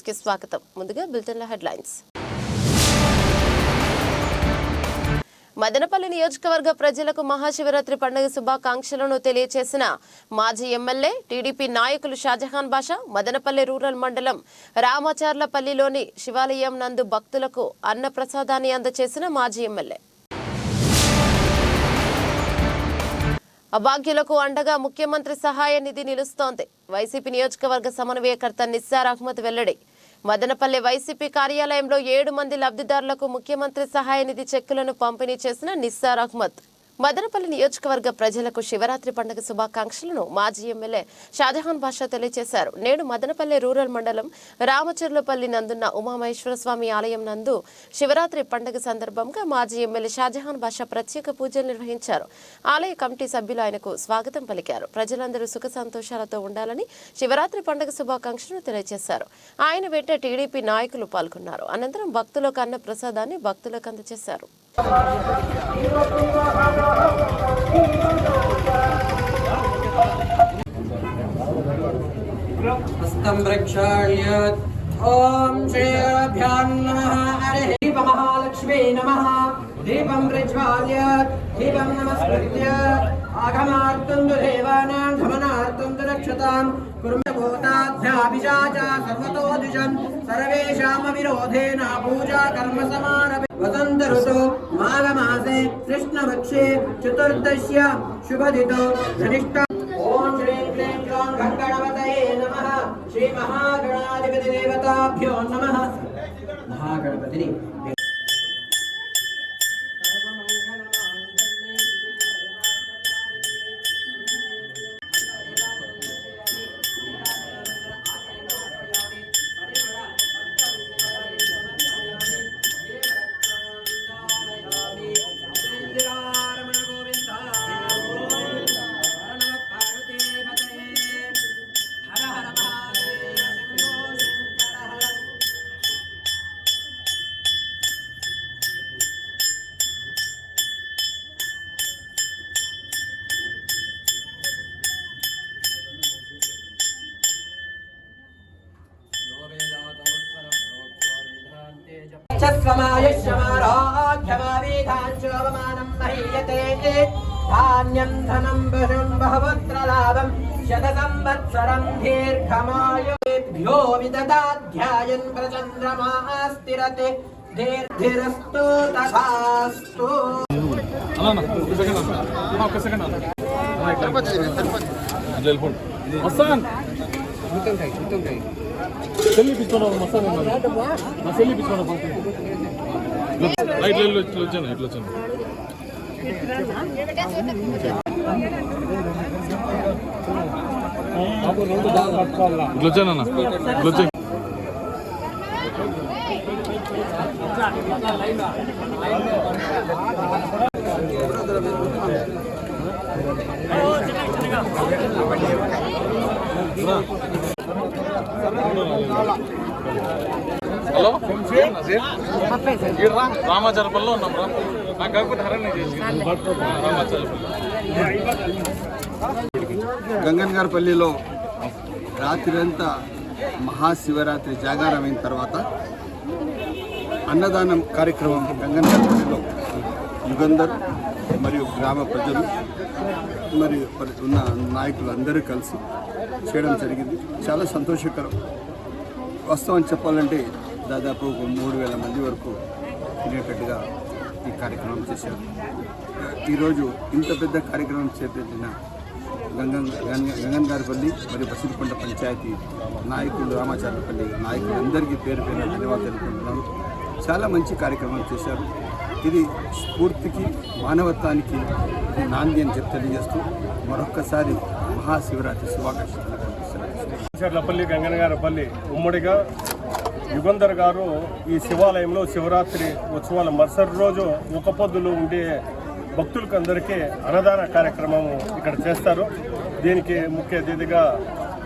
న్యూస్కి స్వాగతం. ముందుగా బులెటిన్ల హెడ్లైన్స్. మదనపల్లి నియోజకవర్గ ప్రజలకు మహాశివరాత్రి పండుగ శుభాకాంక్షలను తెలియజేసిన మాజీ ఎమ్మెల్యే టీడీపీ నాయకులు షాజహాన్ బాషా మదనపల్లి రూరల్ మండలం రామాచార్లపల్లిలోని శివాలయం నందు భక్తులకు అన్నప్రసాదాన్ని అందచేసిన అందజేసిన మాజీ ఎమ్మెల్యే. అభాగ్యులకు అండగా ముఖ్యమంత్రి సహాయ నిధి నిలుస్తోంది. వైసీపీ నియోజకవర్గ సమన్వయకర్త నిస్సార్ అహ్మద్ వెల్లడి మదనపల్లి వైసీపీ కార్యాలయంలో ఏడు మంది లబ్ధిదారులకు ముఖ్యమంత్రి సహాయ నిధి చెక్కులను పంపిణీ చేసిన నిస్సార్ అహ్మద్. మదనపల్లి నియోజకవర్గ ప్రజలకు శివరాత్రి పండుగ శుభాకాంక్షలను మాజీ ఎమ్మెల్యే షాజహాన్ భాషా తెలియజేశారు నేడు మదనపల్లి రూరల్ మండలం రామచర్లపల్లి నందున్న ఉమామహేశ్వర స్వామి ఆలయం నందు శివరాత్రి పండుగ సందర్భంగా మాజీ ఎమ్మెల్యే షాజహాన్ భాషా ప్రత్యేక పూజలు నిర్వహించారు. ఆలయ కమిటీ సభ్యులు ఆయనకు స్వాగతం పలికారు. ప్రజలందరూ సుఖ సంతోషాలతో ఉండాలని శివరాత్రి పండుగ శుభాకాంక్షలను తెలియజేశారు ఆయన వెంట టీడీపీ నాయకులు పాల్గొన్నారు. అనంతరం భక్తులకు అన్న ప్రసాదాన్ని భక్తులకు అందజేశారు. ॐ श्रीभ्यां नमः। हरिः दीपमहालक्ष्मी नमः। दीपं प्रज्वाल्य दीपं नमस्कृत्य। आगमार्तं तु देवानां गमनार्तं तु रक्षतां कुर्मभूताभ्याभिषाचा सर्वतो द्विषन् सर्वेषामविरोधेन पूजा कर्म समारभे। ವಸಂತ ಋತು ಮಾಘ ಮಾಸೆ ಕೃಷ್ಣ ಭಕ್ಷೆ ಚತುರ್ದಶ್ಯ ಶುಭದಿತು. ಧನಿಷ್ಠ ಓಂ ಶ್ರೀ ಕ್ಲೀಂ ಕ್ಲೋಂ ನಮಃ. ಶ್ರೀ ಮಹಾಗಣಾಧಿಪತಿ ದೇವತಾಭ್ಯೋ ನಮಃ. ಮಹಾಗಣಪತಿ క్షమారోగ్యమావేదాంశోపమానం మహీయతే ధాన్యం ధనం పశుం బహుపుత్ర లాభం శత సంవత్సరం దీర్ఘమాయుభ్యో విదదాధ్యాయన్ ప్రచంద్రమా స్థిరతే దీర్ఘిరస్తు తథాస్తు సెల్లి పిచ్చుకున్నావు మస్తాన్ నా సెల్లి పిచ్చుకున్నా రైట్ ఇట్లా ఇట్లా వచ్చాను ఇట్లా వచ్చాను. ఇట్లా వచ్చానన్న ఇట్లా ఈడ్రా రామాచరపల్లిలో ఉన్నాం రా. నాకు కాకపోతే హరణ్య చేసి రామాచరపల్లి గంగన్గారపల్లిలో రాత్రి అంతా మహాశివరాత్రి జాగారం అయిన తర్వాత అన్నదానం కార్యక్రమం గంగన్నపల్లిలో యుగంధర్ మరియు గ్రామ ప్రజలు మరియు మరి ఉన్న నాయకులు అందరూ కలిసి చేయడం జరిగింది. చాలా సంతోషకరం. వాస్తవం చెప్పాలంటే దాదాపు మూడు వేల మంది వరకు తినేటట్టుగా ఈ కార్యక్రమం చేశారు. ఈరోజు ఇంత పెద్ద కార్యక్రమం చేపట్టిన గంగన్ గంగ- గంగన్ గారిపల్లి మరియు బసిరికొండ పంచాయతీ నాయకులు రామాచార్యపల్లి నాయకులు అందరికీ పేరు పేరు ధన్యవాదాలు తెలుపుకుంటున్నాను చాలా మంచి కార్యక్రమాలు చేశారు. ఇది స్ఫూర్తికి మానవత్వానికి నాంది అని చెప్పి తెలియజేస్తూ మరొక్కసారి మహాశివరాత్రి శుభాకాంక్షలు తెలియజేస్తున్నాను. చర్లపల్లి గంగనగారపల్లి ఉమ్మడిగా యుగంధర్ గారు ఈ శివాలయంలో శివరాత్రి ఉత్సవాల మరుసటి రోజు ఒక పొద్దులో ఉండే భక్తులకు అందరికీ అన్నదాన కార్యక్రమం ఇక్కడ చేస్తారు. దీనికి ముఖ్య అతిథిగా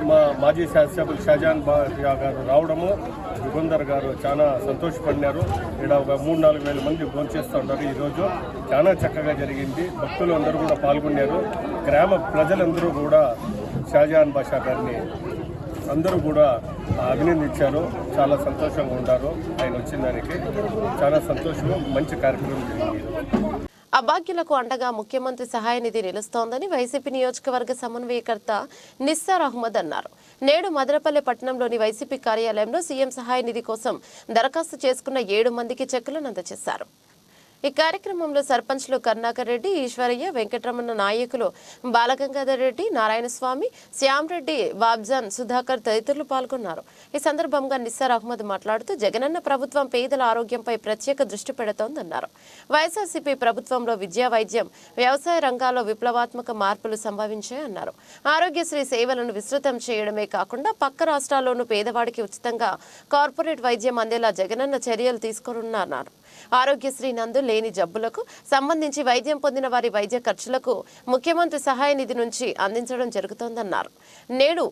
మా మాజీ శాసనసభ్యులు షాజాన్ బాషా గారు రావడము యుగంధర్ గారు చాలా సంతోషపడినారు. ఇక్కడ ఒక మూడు నాలుగు వేల మంది భోంచేస్తూ ఉన్నారు ఈరోజు. చాలా చక్కగా జరిగింది. భక్తులు అందరూ కూడా పాల్గొన్నారు. గ్రామ ప్రజలందరూ కూడా షాజహాన్ బాషా గారిని అందరూ కూడా అభినందించారు. చాలా సంతోషంగా ఉన్నారు. ఆయన వచ్చిన దానికి చాలా సంతోషం మంచి కార్యక్రమం జరిగింది. అభాగ్యులకు అండగా ముఖ్యమంత్రి సహాయ నిధి నిలుస్తోందని వైసీపీ నియోజకవర్గ సమన్వయకర్త నిస్సార్ అహ్మద్ అన్నారు. నేడు మదనపల్లె పట్టణంలోని వైసీపీ కార్యాలయంలో సీఎం సహాయ నిధి కోసం దరఖాస్తు చేసుకున్న ఏడు మందికి చెక్కులను అందజేశారు. ఈ కార్యక్రమంలో సర్పంచ్లు కర్ణాకర్ రెడ్డి ఈశ్వరయ్య వెంకటరమణ నాయకులు బాలగంగాధర్ రెడ్డి నారాయణస్వామి శ్యాంరెడ్డి బాబ్జాన్ సుధాకర్ తదితరులు పాల్గొన్నారు. ఈ సందర్భంగా నిస్సార్ అహ్మద్ మాట్లాడుతూ జగనన్న ప్రభుత్వం పేదల ఆరోగ్యంపై ప్రత్యేక దృష్టి పెడుతోందన్నారు. వైఎస్ఆర్సీపీ ప్రభుత్వంలో విద్యా వైద్యం వ్యవసాయ రంగాల్లో విప్లవాత్మక మార్పులు సంభవించాయన్నారు. ఆరోగ్యశ్రీ సేవలను విస్తృతం చేయడమే కాకుండా పక్క రాష్ట్రాల్లోనూ పేదవాడికి ఉచితంగా కార్పొరేట్ వైద్యం అందేలా జగనన్న చర్యలు తీసుకోనున్నారు ఆరోగ్యశ్రీ నందు లేని జబ్బులకు సంబంధించి వైద్యం పొందిన వారి వైద్య ఖర్చులకు ముఖ్యమంత్రి సహాయ నిధి నుంచి అందించడం జరుగుతోందన్నారు. నేడు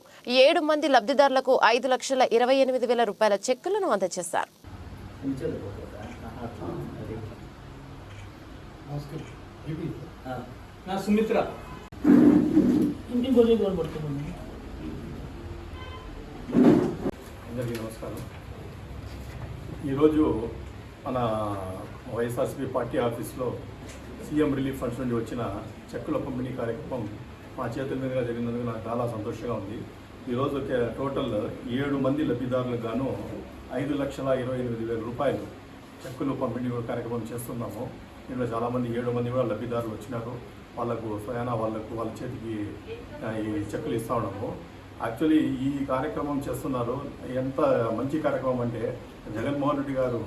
ఏడు మంది లబ్ధిదారులకు ఐదు లక్షల ఇరవై ఎనిమిది వేల రూపాయల చెక్కులను అందజేశారు. నా సుమిత్ర. అందరికీ నమస్కారం. ఈరోజు మన Y S R C P party ఆఫీస్లో సీఎం రిలీఫ్ ఫండ్స్ నుండి వచ్చిన చెక్కుల పంపిణీ కార్యక్రమం మా చేతుల మీదుగా జరిగినందుకు నాకు చాలా సంతోషంగా ఉంది. ఈరోజు టోటల్ ఏడు మంది లబ్ధిదారులకు గాను ఐదు లక్షల ఇరవై ఎనిమిది వేల రూపాయలు చెక్కులు పంపిణీ కార్యక్రమం చేస్తున్నాము. దీంట్లో చాలామంది ఏడు మంది కూడా లబ్ధిదారులు వచ్చినారు. వాళ్ళకు స్వయానా వాళ్ళకు వాళ్ళ చేతికి ఈ చెక్కులు ఇస్తా ఉన్నాము. యాక్చువల్లీ ఈ కార్యక్రమం చేస్తున్నారు. ఎంత మంచి కార్యక్రమం అంటే జగన్మోహన్ రెడ్డి గారు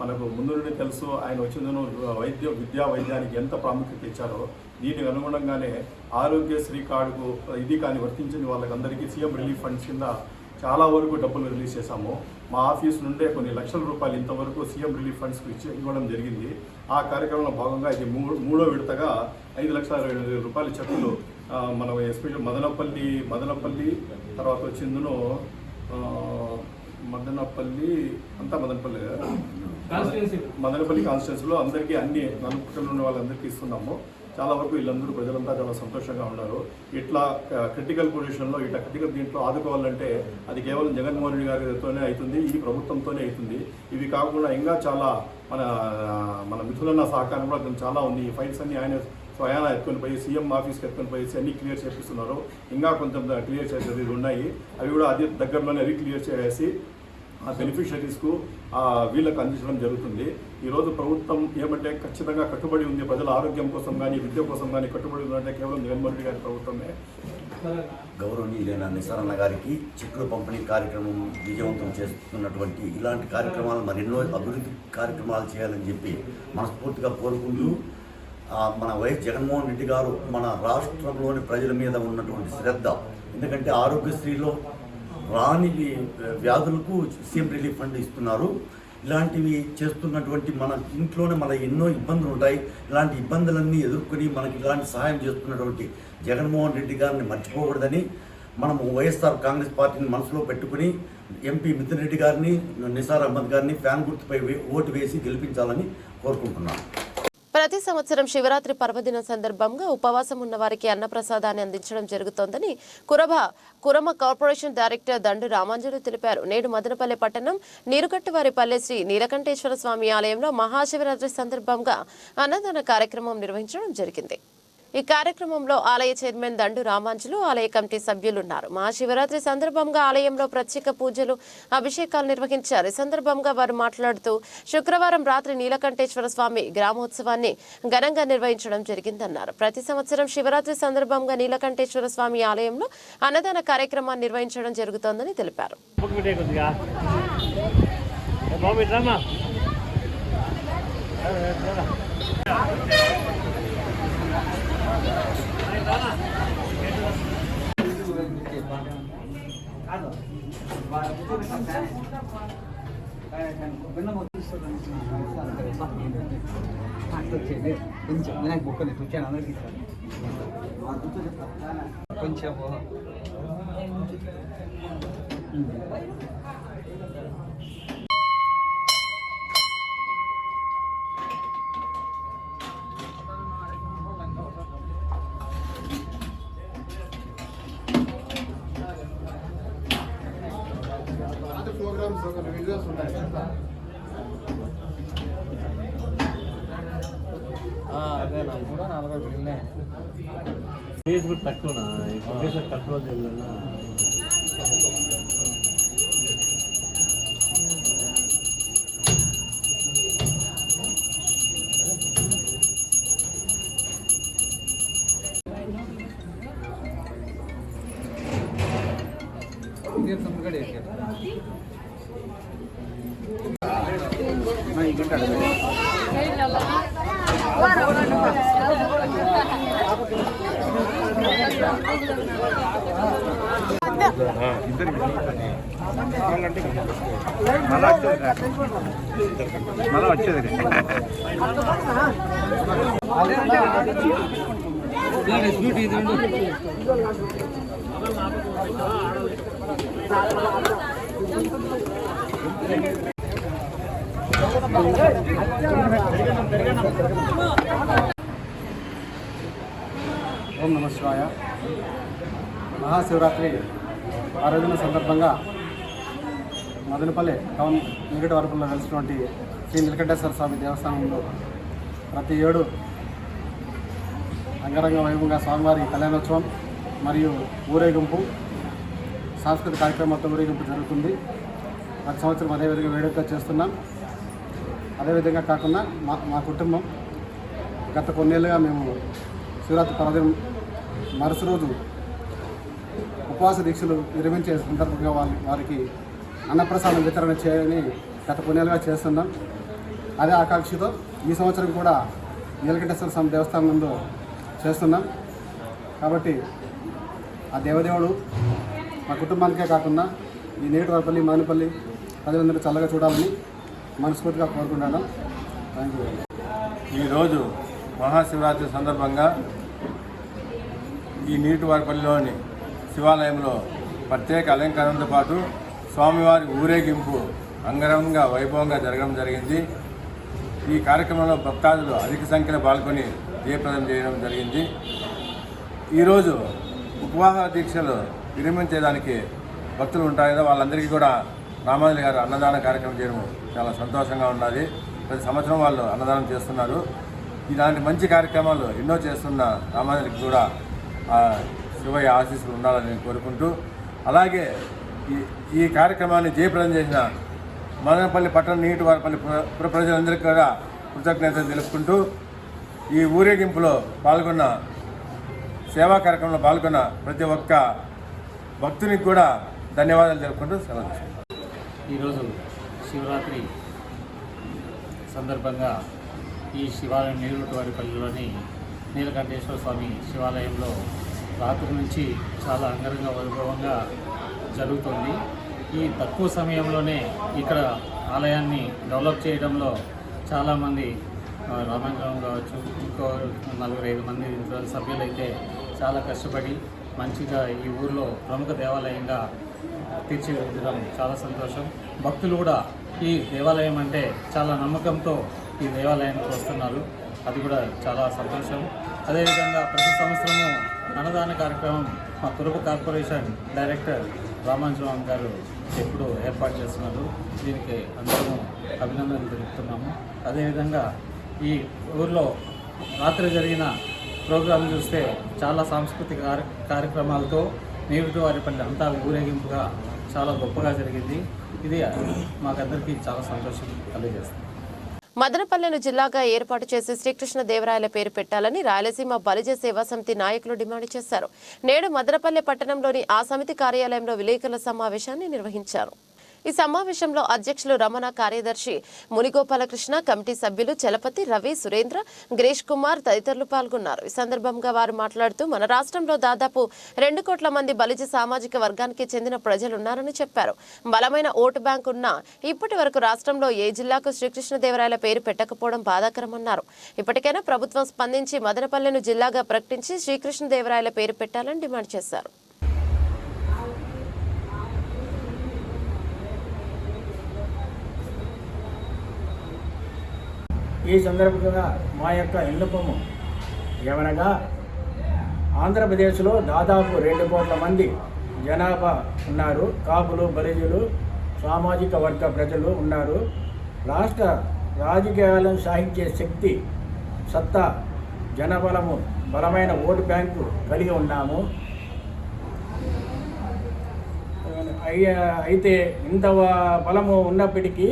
మనకు ముందు నుండి తెలుసు ఆయన వచ్చిందను వైద్య విద్యా వైద్యానికి ఎంత ప్రాముఖ్యత ఇచ్చారో దీనికి అనుగుణంగానే ఆరోగ్యశ్రీ కార్డుకు ఇది కానీ వర్తించిన వాళ్ళకందరికీ సీఎం రిలీఫ్ ఫండ్స్ కింద చాలా వరకు డబ్బులు రిలీజ్ చేశాము మా ఆఫీస్ నుండే కొన్ని లక్షల రూపాయలు ఇంతవరకు సీఎం రిలీఫ్ ఫండ్స్ ఇచ్చి ఇవ్వడం జరిగింది ఆ కార్యక్రమంలో భాగంగా ఇది మూడో మూడో విడతగా ఐదు లక్షల ఇరవై వేల రూపాయల చెక్కులు మనం ఎస్పెషల్ మదనపల్లి మదనపల్లి తర్వాత వచ్చిందును మదనపల్లి అంతా మదనపల్లి కదా? మదనపల్లి కాన్స్టిట్యున్సీలో అందరికీ అన్ని నలుపుకలు ఉన్న వాళ్ళందరికీ ఇస్తున్నాము. చాలా వరకు వీళ్ళందరూ ప్రజలంతా చాలా సంతోషంగా ఉన్నారు. ఇట్లా క్రిటికల్ పొజిషన్లో ఇట్లా క్రిటికల్ దీంట్లో ఆదుకోవాలంటే అది కేవలం జగన్మోహన్ రెడ్డి గారితోనే అవుతుంది ఈ ప్రభుత్వంతోనే అవుతుంది. ఇవి కాకుండా ఇంకా చాలా మన మన మిథులన్న సహకారం కూడా దీనికి చాలా ఉంది. ఈ ఫైల్స్ అన్ని ఆయన స్వయాన ఎత్తుకొని పోయి సీఎం ఆఫీస్కి ఎత్తుకొని పోయి అన్ని క్లియర్ చేపిస్తున్నారు. ఇంకా కొంచెం క్లియర్ చేసేది ఉన్నాయి. అవి కూడా అదే దగ్గరలోనే అవి క్లియర్ చేసి ఆ బెనిఫిషరీస్కు వీళ్ళకు అందించడం జరుగుతుంది. ఈరోజు ప్రభుత్వం ఏమంటే ఖచ్చితంగా కట్టుబడి ఉంది. ప్రజల ఆరోగ్యం కోసం కానీ విద్య కోసం కానీ కట్టుబడి ఉందంటే కేవలం జగన్మోహన్ రెడ్డి గారి ప్రభుత్వమే. గౌరవనీయులైన నిసారన్న గారికి చెట్లు పంపిణీ కార్యక్రమం విజయవంతం చేస్తున్నటువంటి ఇలాంటి కార్యక్రమాలు మరెన్నో అభివృద్ధి కార్యక్రమాలు చేయాలని చెప్పి మనస్ఫూర్తిగా కోరుకుంటూ మన వైఎస్ జగన్మోహన్ రెడ్డి గారు మన రాష్ట్రంలోని ప్రజల మీద ఉన్నటువంటి శ్రద్ధ ఎందుకంటే ఆరోగ్యశ్రీలో రాని వ్యాధులకు సీఎం రిలీఫ్ ఫండ్ ఇస్తున్నారు. ఇలాంటివి చేస్తున్నటువంటి మన ఇంట్లోనే మన ఎన్నో ఇబ్బందులు ఉంటాయి. ఇలాంటి ఇబ్బందులన్నీ ఎదుర్కొని మనకి ఇలాంటి సహాయం చేస్తున్నటువంటి జగన్మోహన్ రెడ్డి గారిని మర్చిపోకూడదని మనము వైఎస్ఆర్ కాంగ్రెస్ పార్టీని మనసులో పెట్టుకుని ఎంపీ మిథున్ రెడ్డి గారిని నిసార్ అహ్మద్ గారిని ఫ్యాన్ గుర్తుపై ఓటు వేసి గెలిపించాలని కోరుకుంటున్నాను ప్రతి సంవత్సరం శివరాత్రి పర్వదినం సందర్భంగా ఉపవాసం ఉన్న వారికి అన్నప్రసాదాన్ని అందించడం జరుగుతోందని కురభ కురమ కార్పొరేషన్ డైరెక్టర్ దండు రామాంజలి తెలిపారు. నేడు మదనపల్లె పట్టణం నీరుగట్టువారిపల్లె శ్రీ నీలకంఠేశ్వర స్వామి ఆలయంలో మహాశివరాత్రి సందర్భంగా అన్నదాన కార్యక్రమం నిర్వహించడం జరిగింది. ఈ కార్యక్రమంలో ఆలయ చైర్మన్ దండు రామాంజులు ఆలయ కమిటీ సభ్యులున్నారు. మహాశివరాత్రి సందర్భంగా ఆలయంలో ప్రత్యేక పూజలు అభిషేకాలు నిర్వహించారు. ఈ సందర్భంగా వారు మాట్లాడుతూ శుక్రవారం రాత్రి నీలకంఠేశ్వర స్వామి గ్రామోత్సవాన్ని ఘనంగా నిర్వహించడం జరిగిందన్నారు. ప్రతి సంవత్సరం శివరాత్రి సందర్భంగా నీలకంఠేశ్వర స్వామి ఆలయంలో అన్నదాన కార్యక్రమాన్ని నిర్వహించడం జరుగుతోందని తెలిపారు. కొంచెం కొద్దిగా ఏ బాబు ఇట్రామా కొంచెం వినాయక బుక్కని కూర్చొని అందరికి కొంచెం ఫీజు కూడా తక్కువనా ఈ ప్రొఫెసర్ తక్కువ తెలియనా ఓం నమ శివాయ. మహాశివరాత్రి ఆరాధన సందర్భంగా మదనపల్లె టౌన్ నిగటి వరపుల్లో వెలిసినటువంటి శ్రీ నిలకంఠేశ్వర స్వామి దేవస్థానంలో ప్రతి ఏడు అంగరంగ వైభవంగా స్వామివారి కళ్యాణోత్సవం మరియు ఊరేగింపు సాంస్కృతిక కార్యక్రమాలతో ఊరేగింపు జరుగుతుంది. ప్రతి సంవత్సరం అదేవిధంగా వేడుకగా చేస్తున్నాం. అదేవిధంగా కాకుండా మా మా కుటుంబం గత కొన్నేళ్ళుగా మేము శివరాత్రి పర్వదినం మరుసటి రోజు ఉపవాస దీక్షలు నిర్వహించే సందర్భంగా వారి వారికి అన్నప్రసాదం వితరణ చేయని గత కొన్నేళ్ళుగా చేస్తున్నాం అదే ఆకాంక్షతో ఈ సంవత్సరం కూడా నీలకంఠేశ్వర స్వామి దేవస్థానం ముందు చేస్తున్నాం. కాబట్టి ఆ దేవదేవుడు మా కుటుంబానికే కాకుండా ఈ నేటివారిపల్లి మానిపల్లి ప్రజలందరూ చల్లగా చూడాలని మనస్ఫూర్తిగా కోరుకుంటున్నాను. థ్యాంక్ యూ ఈరోజు మహాశివరాత్రి సందర్భంగా ఈ నీటివారిపల్లిలోని శివాలయంలో ప్రత్యేక అలంకరణతో పాటు స్వామివారి ఊరేగింపు అంగరంగ వైభవంగా జరగడం జరిగింది. ఈ కార్యక్రమంలో భక్తాదులు అధిక సంఖ్యలో పాల్గొని దీపదం చేయడం జరిగింది. ఈరోజు ఉపవాస దీక్షలు విరమించేదానికి భక్తులు ఉంటారు కదా వాళ్ళందరికీ కూడా రామాజులు గారు అన్నదాన కార్యక్రమం చేయడం చాలా సంతోషంగా ఉన్నది. ప్రతి సంవత్సరం వాళ్ళు అన్నదానం చేస్తున్నారు. ఇలాంటి మంచి కార్యక్రమాలు ఎన్నో చేస్తున్న రామాజులకి కూడా శివయ్య ఆశీస్సులు ఉండాలని కోరుకుంటూ అలాగే ఈ ఈ కార్యక్రమాన్ని జయప్రదం చేసిన మదనపల్లి పట్టణ నీటి వారిపల్లి పుర ప్రజలందరికీ కూడా కృతజ్ఞతలు తెలుపుకుంటూ ఈ ఊరేగింపులో పాల్గొన్న సేవా కార్యక్రమంలో పాల్గొన్న ప్రతి ఒక్క భక్తునికి కూడా ధన్యవాదాలు తెలుపుకుంటూ సెలవు ఈరోజు శివరాత్రి సందర్భంగా ఈ శివాలయం నీరువారిపల్లిలోని నీలకంఠేశ్వర స్వామి శివాలయంలో రాత్రి నుంచి చాలా అంగరంగ వైభవంగా జరుగుతుంది. ఈ తక్కువ సమయంలోనే ఇక్కడ ఆలయాన్ని డెవలప్ చేయడంలో చాలామంది ఆ, రామాంగం కావచ్చు ఇంకో నలుగురు ఐదు మంది సభ్యులైతే చాలా కష్టపడి మంచిగా ఈ ఊర్లో ప్రముఖ దేవాలయంగా తీర్చిదిద్దడం చాలా సంతోషం. భక్తులు కూడా ఈ దేవాలయం అంటే చాలా నమ్మకంతో ఈ దేవాలయానికి వస్తున్నారు. అది కూడా చాలా సంతోషం. అదేవిధంగా ప్రతి సంవత్సరము అన్నదాన కార్యక్రమం మా కురుపు కార్పొరేషన్ డైరెక్టర్ రామాంజనం గారు ఎప్పుడు ఏర్పాటు చేస్తున్నారు. దీనికి అందరము అభినందనలు తెలుపుతున్నాము. అదేవిధంగా ఈ ఊర్లో రాత్రి జరిగిన ప్రోగ్రాం చూస్తే చాలా సాంస్కృతిక కార్యక్రమాలతో కార్యక్రమాలతో వారి వారిపల్లి అంతా ఊరేగింపుగా చాలా గొప్పగా జరిగింది. ఇది మాకందరికీ చాలా సంతోషం కలిగజేస్తుంది మదనపల్లెను జిల్లాగా ఏర్పాటు చేసి శ్రీకృష్ణ దేవరాయల పేరు పెట్టాలని రాయలసీమ బలిజ సేవా సమితి నాయకులు డిమాండ్ చేశారు. నేడు మదనపల్లె పట్టణంలోని ఆ సమితి కార్యాలయంలో విలేకరుల సమావేశాన్ని నిర్వహించారు. ఈ సమావేశంలో అధ్యక్షులు రమణ కార్యదర్శి మునిగోపాలకృష్ణ కమిటీ సభ్యులు చలపతి రవి సురేంద్ర గిరీష్ కుమార్ తదితరులు పాల్గొన్నారు. ఈ సందర్భంగా వారు మాట్లాడుతూ మన రాష్ట్రంలో దాదాపు రెండు కోట్ల మంది బలిజ సామాజిక వర్గానికి చెందిన ప్రజలున్నారని చెప్పారు. బలమైన ఓటు బ్యాంక్ ఉన్నా ఇప్పటి వరకు రాష్ట్రంలో ఏ జిల్లాకు శ్రీకృష్ణదేవరాయల పేరు పెట్టకపోవడం బాధాకరమన్నారు. ఇప్పటికైనా ప్రభుత్వం స్పందించి మదనపల్లెను జిల్లాగా ప్రకటించి శ్రీకృష్ణదేవరాయల పేరు పెట్టాలని డిమాండ్ చేశారు. ఈ సందర్భంగా మా యొక్క విన్నపము ఏమనగా ఆంధ్రప్రదేశ్లో దాదాపు రెండు కోట్ల మంది జనాభా ఉన్నారు. కాపులు బలిజులు సామాజిక వర్గ ప్రజలు ఉన్నారు. రాష్ట్ర రాజకీయాలను సాహించే శక్తి సత్తా జనబలము బలమైన ఓటు బ్యాంకు కలిగి ఉన్నాము. అయితే ఇంత బలము ఉన్నప్పటికీ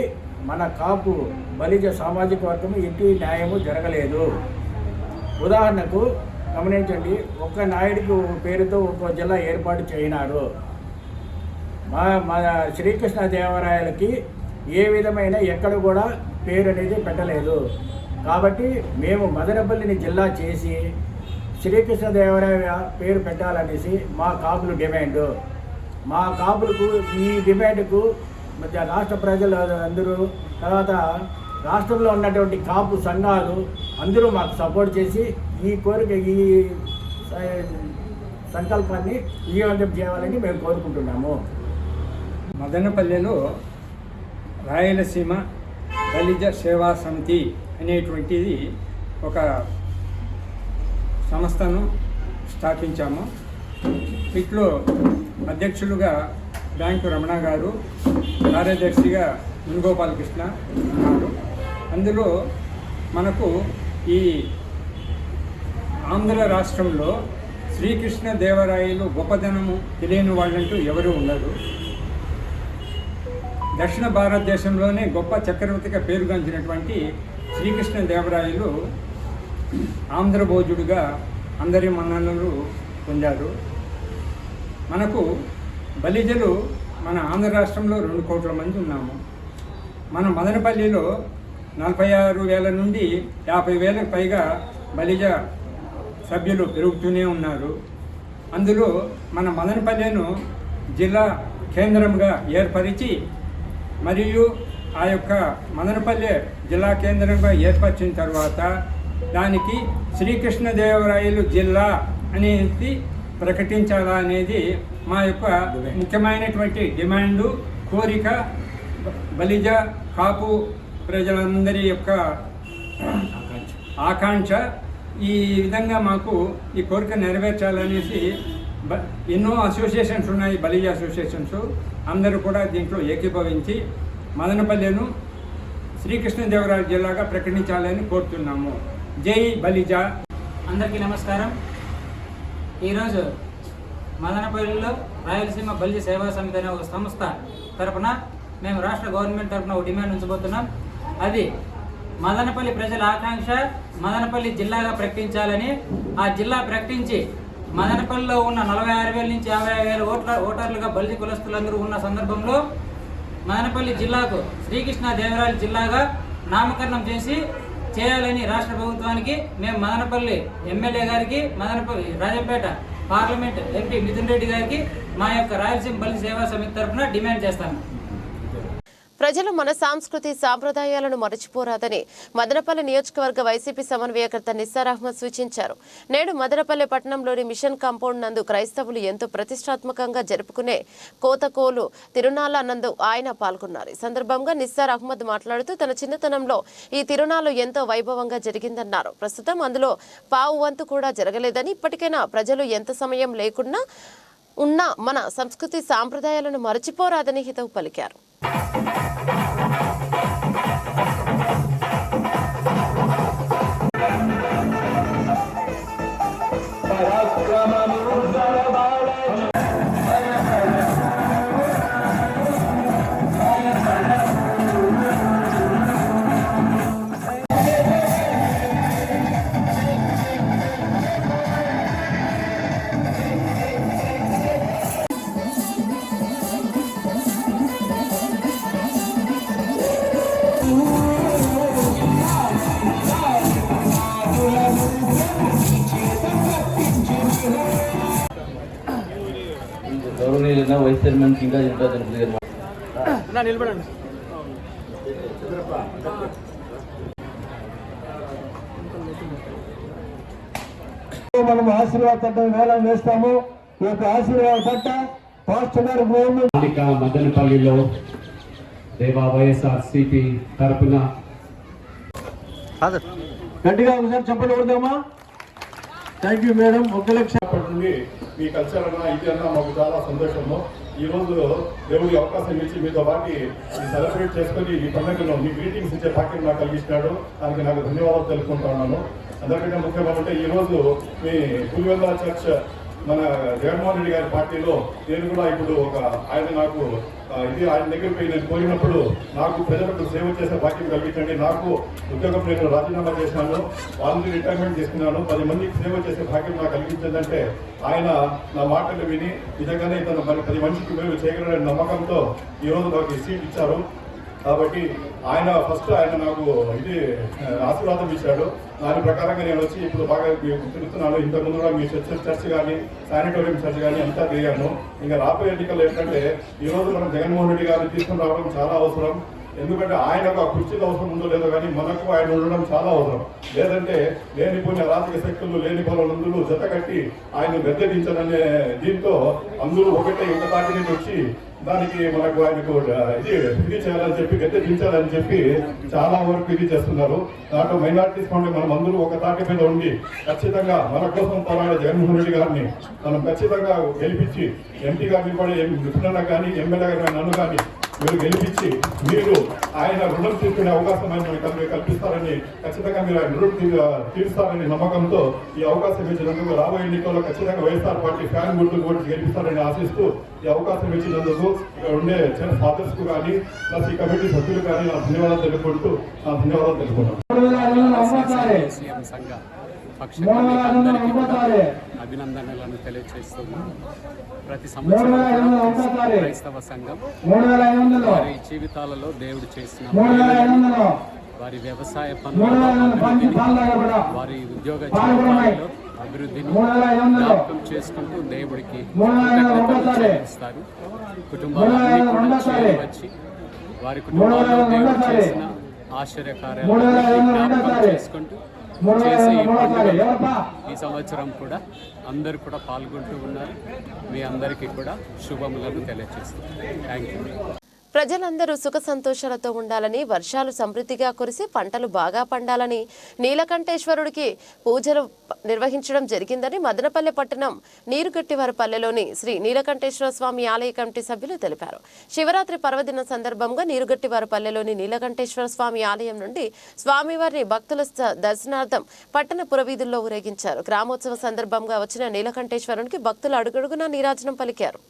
మన కాపు బలిజ సామాజిక వర్గం ఎట్టి న్యాయము జరగలేదు. ఉదాహరణకు గమనించండి ఒక్క నాయుడికి పేరుతో ఒక జిల్లా ఏర్పాటు చేయనారు. మా మా శ్రీకృష్ణ దేవరాయలకి ఏ విధమైన ఎక్కడ కూడా పేరు అనేది పెట్టలేదు. కాబట్టి మేము మదనపల్లిని జిల్లా చేసి శ్రీకృష్ణ దేవరాయ పేరు పెట్టాలనేసి మా కాపులు డిమాండ్. మా కాపులకు ఈ డిమాండ్కు మధ్య రాష్ట్ర ప్రజలు అందరూ తర్వాత రాష్ట్రంలో ఉన్నటువంటి కాపు సంఘాలు అందరూ మాకు సపోర్ట్ చేసి ఈ కోరిక ఈ సంకల్పాన్ని విజయవంతం చేయాలని మేము కోరుకుంటున్నాము. మదనపల్లెలో రాయలసీమ దళిత సేవా సమితి అనేటువంటిది ఒక సంస్థను స్థాపించాము. ఇట్లో అధ్యక్షులుగా బ్యాంకు రమణ గారు కార్యదర్శిగా వేణుగోపాలకృష్ణ ఉన్నారు. అందులో మనకు ఈ ఆంధ్ర రాష్ట్రంలో శ్రీకృష్ణ దేవరాయలు గొప్పదనము తెలియని వాళ్ళంటూ ఎవరు ఉండరు. దక్షిణ భారతదేశంలోనే గొప్ప చక్రవర్తిగా పేరుగాంచినటువంటి శ్రీకృష్ణ దేవరాయలు ఆంధ్రభోజుడుగా అందరి మన్ననలు పొందారు. మనకు బలిజలు మన ఆంధ్ర రాష్ట్రంలో రెండు కోట్ల మంది ఉన్నాము. మన మదనపల్లిలో నలభై ఆరు వేల నుండి యాభై వేలకు పైగా బలిజ సభ్యులు పెరుగుతూనే ఉన్నారు. అందులో మన మదనపల్లెను జిల్లా కేంద్రంగా ఏర్పరిచి మరియు ఆ యొక్క మదనపల్లె జిల్లా కేంద్రంగా ఏర్పరిచిన తర్వాత దానికి శ్రీకృష్ణదేవరాయలు జిల్లా అనేది ప్రకటించాలా అనేది మా యొక్క ముఖ్యమైనటువంటి డిమాండు కోరిక బలిజ కాపు ప్రజలందరి యొక్క ఆకాంక్ష. ఈ విధంగా మాకు ఈ కోరిక నెరవేర్చాలనేసి బ ఎన్నో అసోసియేషన్స్ ఉన్నాయి బలిజ అసోసియేషన్స్. అందరూ కూడా దీంట్లో ఏకీభవించి మదనపల్లెను శ్రీకృష్ణదేవరాయ జిల్లాగా ప్రకటించాలని కోరుతున్నాము. జై బలిజ. అందరికీ నమస్కారం. ఈరోజు మదనపల్లిలో రాయలసీమ బల్లి సేవా సమితి అనే ఒక సంస్థ తరపున మేము రాష్ట్ర గవర్నమెంట్ తరపున ఒక డిమాండ్ ఉంచబోతున్నాం. అది మదనపల్లి ప్రజల ఆకాంక్ష మదనపల్లి జిల్లాగా ప్రకటించాలని ఆ జిల్లా ప్రకటించి మదనపల్లిలో ఉన్న నలభై ఆరు వేల నుంచి యాభై వేల ఓట్ల ఓటర్లుగా బల్లి కులస్తులందరూ ఉన్న సందర్భంలో మదనపల్లి జిల్లాకు శ్రీకృష్ణ దేవరాయల జిల్లాగా నామకరణం చేసి చేయాలని రాష్ట్ర ప్రభుత్వానికి మేము మదనపల్లి ఎమ్మెల్యే గారికి Madanapalli Rajampet parliament M P Mithun Reddy గారికి మా యొక్క రాయలసీమ బలి సేవా సమితి తరఫున డిమాండ్ చేస్తాము ప్రజలు మన సాంస్కృతి సాంప్రదాయాలను మరచిపోరాదని మదనపల్లి నియోజకవర్గ వైసీపీ సమన్వయకర్త నిస్సార్ అహ్మద్ సూచించారు. నేడు మదనపల్లి పట్టణంలోని మిషన్ కాంపౌండ్ నందు క్రైస్తవులు ఎంతో ప్రతిష్టాత్మకంగా జరుపుకునే కోతకోలు తిరునాళ్ళ నందు ఆయన పాల్గొన్నారు. ఈ సందర్భంగా నిస్సార్ అహ్మద్ మాట్లాడుతూ తన చిన్నతనంలో ఈ తిరునాళ్ళు ఎంతో వైభవంగా జరిగిందన్నారు. ప్రస్తుతం అందులో పావు వంతు కూడా జరగలేదని ఇప్పటికైనా ప్రజలు ఎంత సమయం లేకుండా ఉన్న మన సంస్కృతి సాంప్రదాయాలను మరచిపోరాదని హితవు పలికారు. ఆశీర్వాద పట్టం వేలం వేస్తాము. ఈ యొక్క ఆశీర్వాద పాస్టర్ గవర్నమెంట్ మదనపల్లిలో దేవా వైఎస్ఆర్సిపి తరపున. గట్టిగా ఒకసారి చెప్పండి కొడదామా? థ్యాంక్ యూ మేడం ఒక లక్ష. పడుతుంది మీ కల్చర్ అన్న ఇది అన్న మాకు చాలా సంతోషము. ఈ రోజు దేవుడి అవకాశం ఇచ్చి మీతో పాటు ఈ సెలబ్రేట్ చేసుకొని ఈ పండుగను మీ గ్రీటింగ్స్ ఇచ్చే భాగ్యం నాకు కలిగించినాడు. దానికి నాకు ధన్యవాదాలు తెలుపుకుంటా ఉన్నాను. అందరికంటే ముఖ్యమంటే ఈ రోజు మీ పులివెల్లా చర్చ్ మన జగన్మోహన్ రెడ్డి గారి పార్టీలో నేను కూడా ఇప్పుడు ఒక ఆయన నాకు ఇది ఆయన దగ్గరికి పోయి నేను పోయినప్పుడు నాకు ప్రజలకు సేవ చేసే భాగ్యం కలిగించండి. నాకు ఉద్యోగం నేను రాజీనామా చేసినాను వాళ్ళని రిటైర్మెంట్ చేసుకున్నాను పది మందికి సేవ చేసే భాగ్యం నాకు కలిగించిందంటే ఆయన నా మాటలు విని నిజంగానే ఇతను మరి పది మనిషికి మేము చేయగలడని నమ్మకంతో ఈ రోజు నాకు సీట్ ఇచ్చారు. కాబట్టి ఆయన ఫస్ట్ ఆయన నాకు ఇది ఆశీర్వాదం ఇచ్చాడు. దాని ప్రకారంగా నేను వచ్చి ఇప్పుడు బాగా తిరుగుతున్నాను ఇంతకుముందు కూడా మీ చర్చ్ చర్చ్ కానీ శానిటోరియం చర్చ్ కానీ అంతా తిరిగాను ఇంకా రాబోయే ఎన్నికలు ఏంటంటే ఈ రోజు మనం జగన్మోహన్ రెడ్డి గారిని తీసుకుని రావడం చాలా అవసరం. ఎందుకంటే ఆయనకు ఆ కుర్చీలు అవసరం ఉందో లేదో కానీ మనకు ఆయన ఉండడం చాలా అవసరం. లేదంటే లేనిపోయిన రాజకీయ శక్తులు లేనిపోయిన నందులు జత కట్టి ఆయన గద్దెదించాలనే దీంతో అందరూ ఒకటే ఇంత దాటి నుంచి వచ్చి దానికి మనకు ఆయనకు ఇది ఇది చేయాలని చెప్పి గద్దె దించాలని చెప్పి చాలా వరకు ఇది చేస్తున్నారు. దాంట్లో మైనార్టీస్ ఫండ్ మనం అందరూ ఒక తాటి మీద ఉండి ఖచ్చితంగా మన కోసం పోరాడే జగన్మోహన్ రెడ్డి గారిని మనం ఖచ్చితంగా గెలిపించి ఎంపీ గారిని కూడా మిత్రులన్న కానీ ఎమ్మెల్యే గారిని నన్ను కానీ మీరు గెలిపించి మీరు ఆయన రుణం తీర్చుకునే అవకాశం ఆయన మీకు కల్పిస్తారని ఖచ్చితంగా మీరు ఆయన రుణం తీరుస్తారని నమ్మకంతో ఈ అవకాశం ఇచ్చినందుకు రాబోయే ఎన్నికల్లో ఖచ్చితంగా Y S R party fan గుర్తు ఓటు గెలిపిస్తారని ఆశిస్తూ ఈ అవకాశం ఇచ్చినందుకు ఉండే ఫాదర్స్కు కానీ ప్లస్ ఈ కమిటీ సభ్యులు కానీ నా ధన్యవాదాలు తెలుపుకుంటూ నా ధన్యవాదాలు తెలుపుకుంటాను సీఎం సంఘ పక్ష అభినందనలను తెలియజేస్తున్నాను ప్రతి సంవత్సరం క్రైస్తవ సంఘం వారి జీవితాలలో దేవుడు చేసిన వారి వ్యవసాయ పనులలో అభివృద్ధిని, వారి ఉద్యోగ జీవితాలలో అభివృద్ధిని జ్ఞాపకం చేసుకుంటూ దేవుడికి చెల్లిస్తారు. కుటుంబాలన్నీ కూడా వారి కుటుంబాల్లో దేవుడు చేసిన ఆశ్చర్య కార్యాలను జ్ఞాపకం చేసుకుంటూ చేసే ఈ పండుగలో ఈ సంవత్సరం కూడా అందరూ కూడా పాల్గొంటూ ఉన్నారు. మీ అందరికీ కూడా శుభములను తెలియజేస్తున్నాను థ్యాంక్ యూ ప్రజలందరూ సుఖ సంతోషాలతో ఉండాలని వర్షాలు సమృద్ధిగా కురిసి పంటలు బాగా పండాలని నీలకంఠేశ్వరుడికి పూజలు నిర్వహించడం జరిగిందని మదనపల్లె పట్టణం నీరుగట్టివారిపల్లెలోని శ్రీ నీలకంఠేశ్వర స్వామి ఆలయ కమిటీ సభ్యులు తెలిపారు. శివరాత్రి పర్వదిన సందర్భంగా నీరుగట్టివారిపల్లెలోని నీలకంఠేశ్వర స్వామి ఆలయం నుండి స్వామివారిని భక్తుల దర్శనార్థం పట్టణ పురవీధుల్లో ఊరేగించారు. గ్రామోత్సవ సందర్భంగా వచ్చిన నీలకంఠేశ్వరునికి భక్తులు అడుగడుగునా నీరాజనం పలికారు.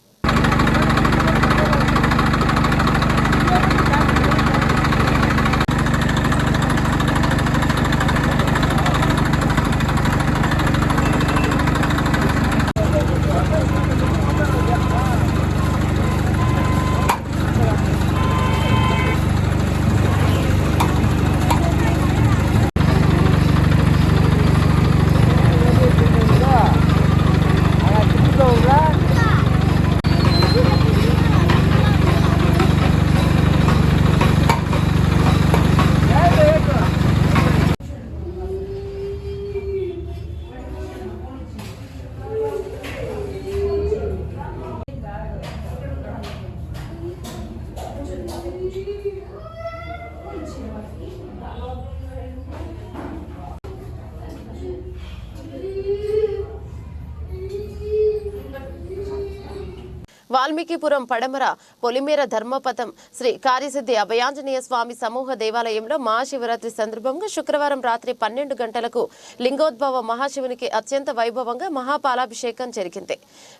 వాల్మీకిపురం పడమర పొలిమేర ధర్మపథం శ్రీ కార్యసిద్ధి అభయాంజనేయ స్వామి సమూహ దేవాలయంలో మహాశివరాత్రి సందర్భంగా శుక్రవారం రాత్రి పన్నెండు గంటలకు లింగోద్భవ మహాశివునికి అత్యంత వైభవంగా మహాపాలాభిషేకం జరిగింది.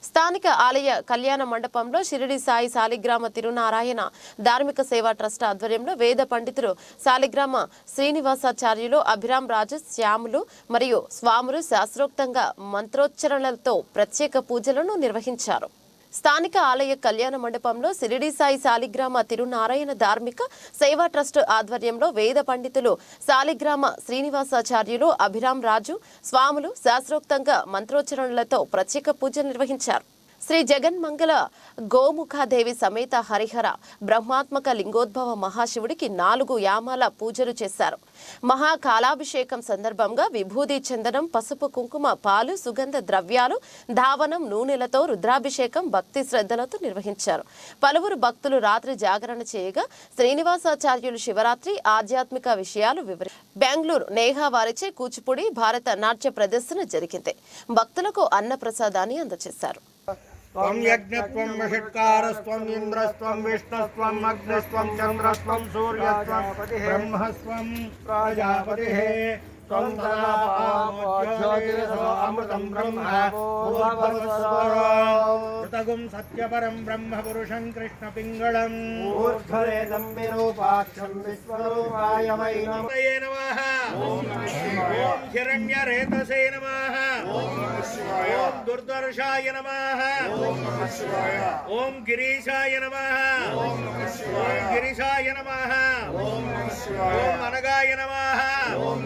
స్థానిక ఆలయ కళ్యాణ మండపంలో షిరిడి సాయి సాలిగ్రామ తిరునారాయణ ధార్మిక సేవా ట్రస్ట్ ఆధ్వర్యంలో వేద పండితులు సాలిగ్రామ శ్రీనివాసాచార్యులు అభిరామ్ రాజు శ్యాములు మరియు స్వాములు శాస్త్రోక్తంగా మంత్రోచ్చరణలతో ప్రత్యేక పూజలను నిర్వహించారు. స్థానిక ఆలయ కళ్యాణ మండపంలో సిరిడి సాయి సాలిగ్రామ తిరునారాయణ ధార్మిక సేవా ట్రస్ట్ ఆధ్వర్యంలో వేద పండితులు సాలిగ్రామ శ్రీనివాసాచార్యులు అభిరామ్ రాజు స్వాములు శాస్త్రోక్తంగా మంత్రోచ్చరణలతో ప్రత్యేక పూజ నిర్వహించారు. శ్రీ జగన్మంగళ గోముఖాదేవి సమేత హరిహర బ్రహ్మాత్మక లింగోద్భవ మహాశివుడికి నాలుగు యామాల పూజలు చేశారు. మహాకాలాభిషేకం సందర్భంగా విభూది చందనం పసుపు కుంకుమ పాలు సుగంధ ద్రవ్యాలు ధావనం నూనెలతో రుద్రాభిషేకం భక్తి శ్రద్ధలతో నిర్వహించారు. పలువురు భక్తులు రాత్రి జాగరణ చేయగా శ్రీనివాసాచార్యులు శివరాత్రి ఆధ్యాత్మిక విషయాలు వివరి బెంగళూరు నేహా వారిచే కూచిపూడి భారత నాట్య ప్రదర్శన జరిగింది. భక్తులకు అన్న ప్రసాదాన్ని అందజేశారు त्वं यज्ञत्वं विषट्कारस्त्वम् इन्द्रस्त्वं विष्णुस्त्वम् अग्निस्त्वं चन्द्रस्त्वं सूर्यस्त्वं ब्रह्मस्त्वं प्राजापतिः। त्वं अमृतं ब्रह्म ऋतगुं सत्यपरं ब्रह्मपुरुषं कृष्णपिङ्गळम् ऊर्ध्वरेदं विरूपाक्षं विश्वरूपाय वै नमः। ॐ हिरण्यरेतसे नमः। ஓம் துர்தர்ஷாய நமாக ஓம் கிரீஷாய நமாக ஓம் கிரிஷாய நமாக ஓம் அனகாய நமாக ஓம்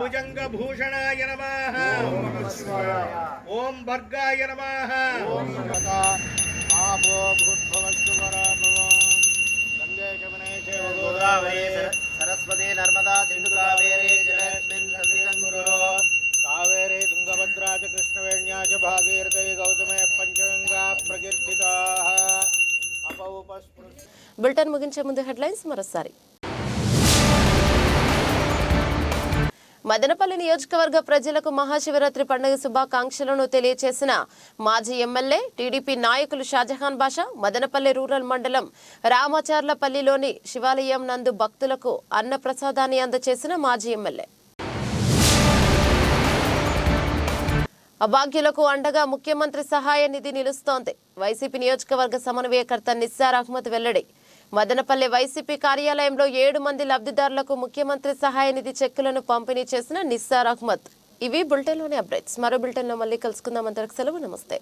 புஜங்க பூஷணாய நமாக ஓம் பர்காய நமாக. ஆபோ பூத்பவஸ்து வராபவம் கங்கே கவனே சேவகோதாவரே சரஸ்வதி நர்மதா சிந்து బులెటిన్ ముగించే ముందు హెడ్లైన్స్ మరోసారి. మదనపల్లి నియోజకవర్గ ప్రజలకు మహాశివరాత్రి పండుగ శుభాకాంక్షలను తెలియజేసిన మాజీ ఎమ్మెల్యే టీడీపీ నాయకులు షాజహాన్ బాషా మదనపల్లి రూరల్ మండలం రామచార్లపల్లిలోని శివాలయం నందు భక్తులకు అన్న ప్రసాదాన్ని అందజేసిన మాజీ ఎమ్మెల్యే. అభాగ్యులకు అండగా ముఖ్యమంత్రి సహాయ నిధి నిలుస్తోంది. వైసీపీ నియోజకవర్గ సమన్వయకర్త నిస్సార్ అహ్మద్ వెల్లడి మదనపల్లె వైసీపీ కార్యాలయంలో ఏడు మంది లబ్ధిదారులకు ముఖ్యమంత్రి సహాయ నిధి చెక్కులను పంపిణీ చేసిన నిస్సార్ అహ్మద్. ఇవి బులెటిన్లోని అప్డేట్స్. మరో బులెటిన్లో మళ్ళీ కలుసుకుందాం. అంతవరకు సెలవు. నమస్తే.